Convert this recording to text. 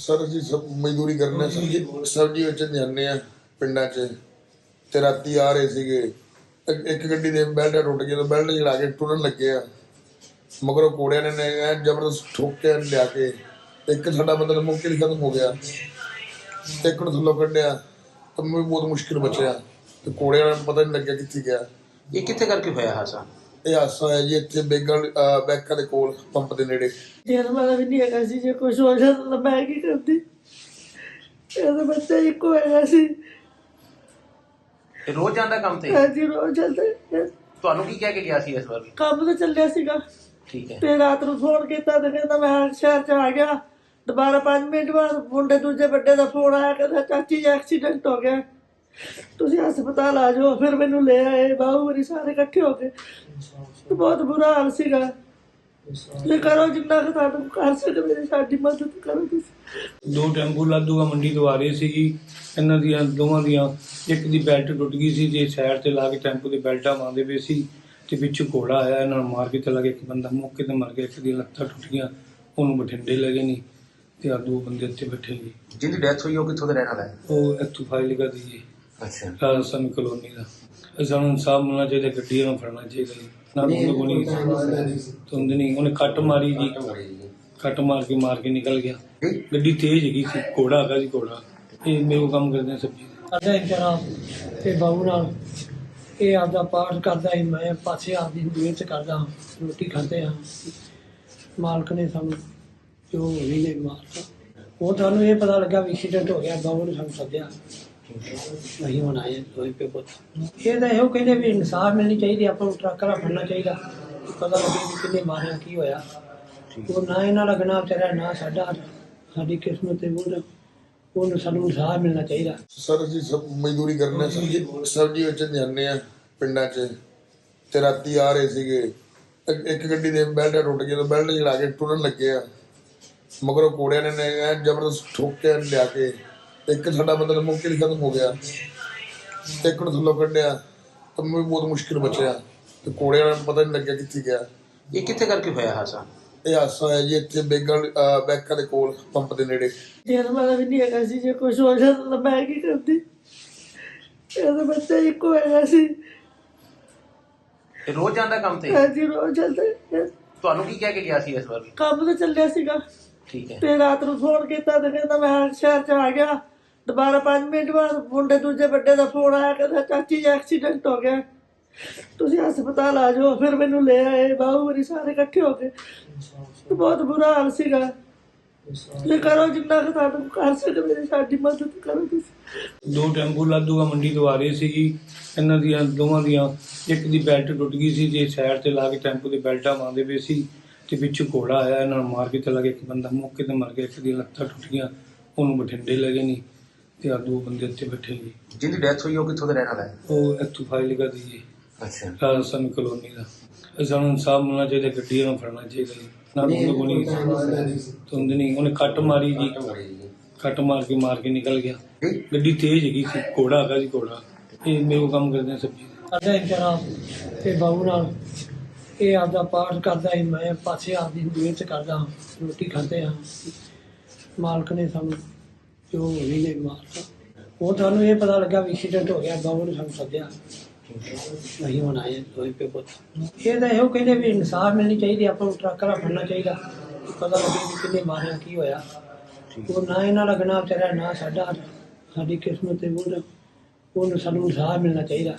Sir ਅਸੀਂ ਸਭ ਮਜ਼ਦੂਰੀ ਕਰਨੇ ਸਬਜ਼ੀ ਸਬਜ਼ੀ ਵੇਚਣ ਜਾਂਦੇ ਆ ਪਿੰਡਾਂ 'ਚ। ਤੇ ਰਾਤੀ ਆ ਰਹੇ ਸੀਗੇ। ਇੱਕ- ਇੱਕ ਗੱਡੀ ਦੇ ਬੈਲਟ ਟੁੱਟ ਗਿਆ ਤਾਂ ਬੈਲਟ ਜਿਹੜਾ ਕੇ ਟੁੱਟਣ ਲੱਗੇ ਆ। ਮਗਰੋਂ ਕੋੜਿਆਂ ਨੇ ਨੇ ਐਨ ਜ਼ਬਰਦਸਤ ਠੋਕ ਕੇ ਲਿਆ ਕੇ। ਇੱਕ ਸਾਡਾ ਬੰਦਾ ਮੌਕੇ ਹੀ ਖਤਮ ਹੋ ਗਿਆ। ਤੇ ਇੱਕ ਨੂੰ ਥੱਲੋਂ ਕੱਢਿਆ ਤਾਂ ਮੈਨੂੰ ਬਹੁਤ ਮੁਸ਼ਕਿਲ ਬਚਿਆ। ਤੇ ਕੋੜਿਆਂ ਨੂੰ ਪਤਾ ਨਹੀਂ ਲੱਗਿਆ ਕਿੱਥੇ ਗਿਆ। ਇਹ ਕਿੱਥੇ ਕਰਕੇ ਹੋਇਆ ਹਾਦਸਾ? ਇਹ ਹਾਦਸਾ ਹੈ ਜੀ ਇੱਥੇ ਬੇਗਲ ਬੈਂਕਾਂ ਦੇ ਕੋਲ ਪੰਪ ਦੇ ਨੇੜੇ। ਦੇਣ ਵਾਲਾ ਵੀ ਨਹੀਂ ਹੈਗਾ ਸੀ ਜੇ ਕੁਝ ਹੋ ਜਾਂਦਾ ਤਾਂ ਮੈਂ ਕੀ ਕਰਦੀ? ਇਹਦਾ ਬੱਚਾ ਇੱਕੋ ਹੈਗਾ ਸੀ। ਇਹ ਰੋਜ਼ ਜਾਂਦਾ ਕੰਮ ਤੇ? ਹਾਂਜੀ ਰੋਜ਼ ਚੱਲਦਾ ਤੁਹਾਨੂੰ ਕੀ ਕਹਿ ਕੇ ਗਿਆ ਸੀ ਇਸ ਵਾਰ? ਕੰਮ ਤਾਂ ਚੱਲਿਆ ਸੀਗਾ। ਠੀਕ ਹੈ। ਤੇ ਰਾਤ ਨੂੰ ਫੋਨ ਕੀਤਾ ਤੇ ਕਹਿੰਦਾ ਮੈਂ ਸ਼ਹਿਰ ਚ ਆ ਗਿਆ। ਦੁਬਾਰਾ 5 ਮਿੰਟ ਬਾਅਦ ਮੁੰਡੇ ਦੂਜੇ ਵੱਡੇ ਦਾ ਫੋਨ ਆਇਆ ਕਹਿੰਦਾ ਚਾਚੀ ਜੀ ਐਕਸੀਡੈਂਟ ਹੋ ਗਿਆ। ਤੁਸੀਂ ਹਸਪਤਾਲ ਆ ਜਾਓ ਫਿਰ ਮੈਨੂੰ ਲੈ ਆਏ ਬਾਹੂ ਮੇਰੀ ਸਾਰੇ ਇਕੱਠੇ ਹੋ ਕੇ ਤੇ ਬਹੁਤ ਬੁਰਾ ਹਾਲ ਸੀਗਾ। ਤੇ ਕਰੋ ਜਿੰਨਾ ਕੁ ਤੁਹਾਨੂੰ ਕਰ ਸਕਦੇ ਨੇ ਸਾਡੀ ਮਦਦ ਕਰੋ ਤੁਸੀਂ। ਦੋ ਟੈਂਪੂ ਲਾਦੂਗਾ ਮੰਡੀ ਤੋਂ ਆ ਰਹੇ ਸੀ ਜੀ ਇਹਨਾਂ ਦੀਆਂ ਦੋਵਾਂ ਦੀਆਂ ਇੱਕ ਦੀ ਬੈਲਟ ਟੁੱਟ ਗਈ ਸੀ ਜੇ ਸਾਈਡ ਤੇ ਲਾ ਕੇ ਟੈਂਪੂ ਦੇ ਬੈਲਟਾਂ ਮਾਰਦੇ ਪਏ ਸੀ। ਤੇ ਪਿੱਛੋਂ ਘੋੜਾ ਆਇਆ ਇਹਨਾਂ ਨੂੰ ਮਾਰ ਕੇ ਚਲਾ ਗਿਆ ਇੱਕ ਬੰਦਾ ਮੌਕੇ ਤੇ ਮਰ ਗਿਆ ਇੱਕ ਦੀਆਂ ਲੱਤਾਂ ਟੁੱਟ ਗਈਆਂ ਉਹਨੂੰ ਬਠਿੰਡੇ ਲੈ ਗਏ ਨਹੀਂ ਤੇ ਆ ਦੋ ਬੰਦੇ ਇੱਥੇ ਬੈਠੇ ਜੀ ਜਿਹਦੀ ਡੈਥ ਹੋਈ ਉਹ ਕਿੱਥੋਂ ਦਾ ਰਹਿਣ ਵਾਲਾ ਹੈ? ਉਹ ਇੱਥੋਂ ਫਾਈਲ ਕਰ ਜੀ ਅੱਛਾ। ਰਾਜਸਥਾਨ ਕਲੋਨੀ ਦਾ। ਇਹ ਸਾਨੂੰ ਇਨਸਾਫ ਮਿਲਣਾ ਚਾਹੀਦਾ ਗੱਡੀਆਂ ਨੂੰ ਫੜਨਾ ਚਾਹੀਦਾ ਜੀ। ਨਾ ਉਹਨੂੰ ਕੋਈ ਤੁੰਦ ਨਹੀਂ। ਉਹਨੇ ਕੱਟ ਮਾਰੀ ਜੀ। ਕੱਟ ਮਾਰ ਕੇ ਮਾਰ ਕੇ ਨਿਕਲ ਗਿਆ। ਗੱਡੀ ਤੇਜ਼ ਹੈਗੀ ਸੀ। ਘੋੜਾ ਹੈਗਾ ਸੀ ਘੋੜਾ। ਇਹ ਮੇਰੇ ਕੋਲ ਕੰਮ ਕਰਦੇ ਆ ਸਬਜ਼ੀ। ਦਾ। ਕਰਦਾ ਇੱਕ ਜਣਾ ਤੇ ਬਾਬੂ ਨਾਲ ਇਹ ਆਪਦਾ ਪਾਠ ਕਰਦਾ ਸੀ। ਮੈਂ ਪਾਸੇ ਆਪਦੀ ਮਿਹਨਤ ਕਰਦਾ ਹਾਂ, ਰੋਟੀ ਖਾਂਦੇ ਹਾਂ। ਮਾਲਕ ਨੇ ਸਾਨੂੰ ਜੋ ਹੋਈ ਨੇ ਮਾਰਤਾ। ਉਹ ਤੁਹਾਨੂੰ ਇਹ ਪਤਾ ਲੱਗਾ ਵੀ ਐਕਸੀਡੈਂਟ ਹੋ ਗਿਆ। ਬਾਬੂ ਨੇ ਸਾਨੂੰ ਸੱਦਿਆ। ਨਹੀਂ ਹੁਣ ਆਏ ਦੋਏ ਪੇ ਪੁੱਤ ਇਹ ਤਾਂ ਇਹੋ ਕਹਿੰਦੇ ਵੀ ਇਨਸਾਫ ਮਿਲਣੀ ਚਾਹੀਦੀ ਆਪਾਂ ਨੂੰ ਟਰੱਕ ਵਾਲਾ ਫੜਨਾ ਚਾਹੀਦਾ। ਪਤਾ ਲੱਗੇ ਵੀ ਕਿੰਨੇ ਮਾਰਿਆ ਕੀ ਹੋਇਆ। ਉਹ ਨਾ ਇਹਨਾਂ ਦਾ ਗੁਨਾਹ ਵਿਚਾਰਿਆ ਨਾ ਸਾਡਾ ਸਾਡੀ ਕਿਸਮਤ ਤੇ ਉਹ ਉਹਨੂੰ ਸਾਨੂੰ ਇਨਸਾਫ ਮਿਲਣਾ ਚਾਹੀਦਾ। ਸਰ ਅਸੀਂ ਸਭ ਮਜ਼ਦੂਰੀ ਕਰਨੇ ਸਬਜ਼ੀ ਸਬਜ਼ੀ ਵੇਚਣ ਜਾਂਦੇ ਆ ਪਿੰਡਾਂ 'ਚ। ਤੇ ਰਾਤੀ ਆ ਰਹੇ ਸੀਗੇ। ਇੱਕ- ਗੱਡੀ ਦੇ ਬੈਲਟ ਟੁੱਟ ਗਿਆ ਤਾਂ ਬੈਲਟ ਜਿਹੜਾ ਕੇ ਟੁੱਟਣ ਲੱਗੇ ਆ। ਮਗਰੋਂ ਕੋੜਿਆਂ ਨੇ ਜ਼ਬਰਦਸਤ ਠੋਕ ਕੇ ਲਿਆ ਕੇ। ਇੱਕ ਸਾਡਾ ਬੰਦਾ ਮੌਕੇ ਹੀ ਖਤਮ ਹੋ ਗਿਆ। ਤੇ ਇੱਕ ਨੂੰ ਥੱਲੋਂ ਕੱਢਿਆ ਤਾਂ ਮੈਨੂੰ ਬਹੁਤ ਮੁਸ਼ਕਿਲ ਬਚਿਆ। ਤੇ ਕੋੜਿਆਂ ਨੂੰ ਪਤਾ ਨਹੀਂ ਲੱਗਿਆ ਕਿੱਥੇ ਗਿਆ। ਇਹ ਕਿੱਥੇ ਕਰਕੇ ਹੋਇਆ ਹਾਦਸਾ? ਇਹ ਹਾਦਸਾ ਹੈ ਜੀ ਇੱਥੇ ਬੇਗਲ ਬੈਂਕਾਂ ਦੇ ਕੋਲ ਪੰਪ ਦੇ ਨੇੜੇ। ਦੇਣ ਵਾਲਾ ਵੀ ਨਹੀਂ ਹੈਗਾ ਸੀ ਜੇ ਕੁਝ ਹੋ ਜਾਂਦਾ ਤਾਂ ਮੈਂ ਕੀ ਕਰਦੀ? ਇਹਦਾ ਬੱਚਾ ਇੱਕੋ ਹੈਗਾ ਸੀ। ਇਹ ਰੋਜ਼ ਜਾਂਦਾ ਕੰਮ ਤੇ? ਹਾਂਜੀ ਰੋਜ਼ ਚੱਲਦਾ ਤੁਹਾਨੂੰ ਕੀ ਕਹਿ ਕੇ ਗਿਆ ਸੀ ਇਸ ਵਾਰ? ਕੰਮ ਤਾਂ ਚੱਲਿਆ ਸੀਗਾ। ਠੀਕ ਹੈ। ਤੇ ਰਾਤ ਨੂੰ ਫੋਨ ਕੀਤਾ ਤੇ ਕਹਿੰਦਾ ਮੈਂ ਸ਼ਹਿਰ ਚ ਆ ਗਿਆ। ਦੁਬਾਰਾ 5 ਮਿੰਟ ਬਾਅਦ ਮੁੰਡੇ ਦੂਜੇ ਵੱਡੇ ਦਾ ਫੋਨ ਆਇਆ, ਕਹਿੰਦਾ, ਚਾਚੀ ਜੀ ਐਕਸੀਡੈਂਟ ਹੋ ਗਿਆ। ਤੁਸੀਂ ਹਸਪਤਾਲ ਆ ਜਾਓ, ਫਿਰ ਮੈਨੂੰ ਲੈ ਆਏ, ਬਾਹੂ ਮੇਰੀ ਸਾਰੇ ਇਕੱਠੇ ਹੋ ਕੇ ਤੇ ਬਹੁਤ ਬੁਰਾ ਹਾਲ ਸੀਗਾ। ਤੇ ਕਰੋ ਜਿੰਨਾ ਕੁ ਤੁਹਾਨੂੰ ਕਰ ਸਕਦੇ ਨੇ ਸਾਡੀ ਮਦਦ ਕਰੋ ਤੁਸੀਂ। ਦੋ ਟੈਂਪੂ ਲਾਦੂਗਾ ਮੰਡੀ ਤੋਂ ਆ ਰਹੇ ਸੀਗੀ। ਇਹਨਾਂ ਦੀਆਂ, ਦੋਵਾਂ ਦੀਆਂ, ਇੱਕ ਦੀ ਬੈਲਟ ਟੁੱਟ ਗਈ ਸੀ, ਜੇ ਸਾਈਡ ਤੇ ਲਾ ਕੇ ਟੈਂਪੂ ਦੇ ਬੈਲਟਾਂ ਮਾਰਦੇ ਪਏ ਸੀ, ਤੇ ਪਿੱਛੋਂ ਘੋੜਾ ਆਇਆ, ਇਹਨਾਂ ਨੂੰ ਮਾਰ ਕੇ ਚਲਾ ਗਿਆ ਇੱਕ ਬੰਦਾ, ਮੌਕੇ ਤੇ ਮਰ ਗਿਆ, ਇੱਕ ਦੀਆਂ ਲੱਤਾਂ ਟੁੱਟ ਗਈਆਂ, ਉਹਨੂੰ ਬਠਿੰਡੇ ਲੈ ਗਏ ਨਹੀਂ ਤੇ ਆ ਦੋ ਬੰਦੇ ਇੱਥੇ ਬੈਠੇ ਜੀ। ਜਿਹਦੀ ਡੈਥ ਹੋਈ ਉਹ ਕਿੱਥੋਂ ਦਾ ਰਹਿਣ ਵਾਲਾ ਹੈ? ਉਹ ਇੱਥੋਂ ਫਾਈਲ ਕਰ ਜੀ। ਅੱਛਾ। ਰਾਜਸਥਾਨ ਕਲੋਨੀ ਦਾ। ਸਾਨੂੰ ਇਨਸਾਫ ਮਿਲਣਾ ਚਾਹੀਦਾ ਗੱਡੀਆਂ ਨੂੰ ਫੜਨਾ ਚਾਹੀਦਾ ਜੀ। ਨਾ ਉਹਨੂੰ ਕੋਈ ਤੁੰਦ ਨਹੀਂ। ਉਹਨੇ ਕੱਟ ਮਾਰੀ ਜੀ। ਕੱਟ ਮਾਰ ਕੇ ਮਾਰ ਕੇ ਨਿਕਲ ਗਿਆ। ਗੱਡੀ ਤੇਜ਼ ਹੈਗੀ ਸੀ ਘੋੜਾ ਹੈਗਾ ਸੀ ਘੋੜਾ। ਇਹ ਮੇਰੇ ਕੋਲ ਕੰਮ ਕਰਦੇ ਆ ਸਬਜ਼ੀ। ਕਰਦਾ ਇੱਕ ਤੇ ਬਾਬੂ ਨਾਲ ਇਹ ਆਪਦਾ ਪਾਠ ਕਰਦਾ ਸੀ ਮੈਂ ਪਾਸੇ ਆਪਦੀ ਮਿਹਨਤ ਕਰਦਾ ਹਾਂ, ਰੋਟੀ ਖਾਂਦੇ ਹਾਂ। ਮਾਲਕ ਨੇ ਸਾਨੂੰ ਜੋ ਹੋਈ ਨੇ ਮਾਰਤਾ ਉਹ ਤੁਹਾਨੂੰ ਇਹ ਪਤਾ ਲੱਗਾ ਵੀ ਐਕਸੀਡੈਂਟ ਹੋ ਗਿਆ ਬਾਬੂ ਨੇ ਸਾਨੂੰ ਸੱਦਿਆ। ਨਹੀਂ ਹੁਣ ਆਏ ਦੋਏ ਪੇ ਪੁੱਤ। ਇਹ ਤਾਂ ਇਹੋ ਕਹਿੰਦੇ ਵੀ ਇਨਸਾਫ ਮਿਲਣੀ ਚਾਹੀਦੀ ਆਪਾਂ ਨੂੰ ਟਰੱਕ ਵਾਲਾ ਫੜਨਾ ਚਾਹੀਦਾ। ਵੀ ਪਤਾ ਲੱਗੇ ਵੀ ਕਿੰਨੇ ਮਾਰਿਆ ਕੀ ਹੋਇਆ। ਉਹ ਨਾ ਇਹਨਾਂ ਦਾ ਗੁਨਾਹ ਵਿਚਾਰਿਆ ਨਾ ਸਾਡਾ ਸਾਡੀ ਕਿਸਮਤ ਤੇ ਉਹ ਉਹਨੂੰ ਸਾਨੂੰ ਇਨਸਾਫ ਮਿਲਣਾ ਚਾਹੀਦਾ।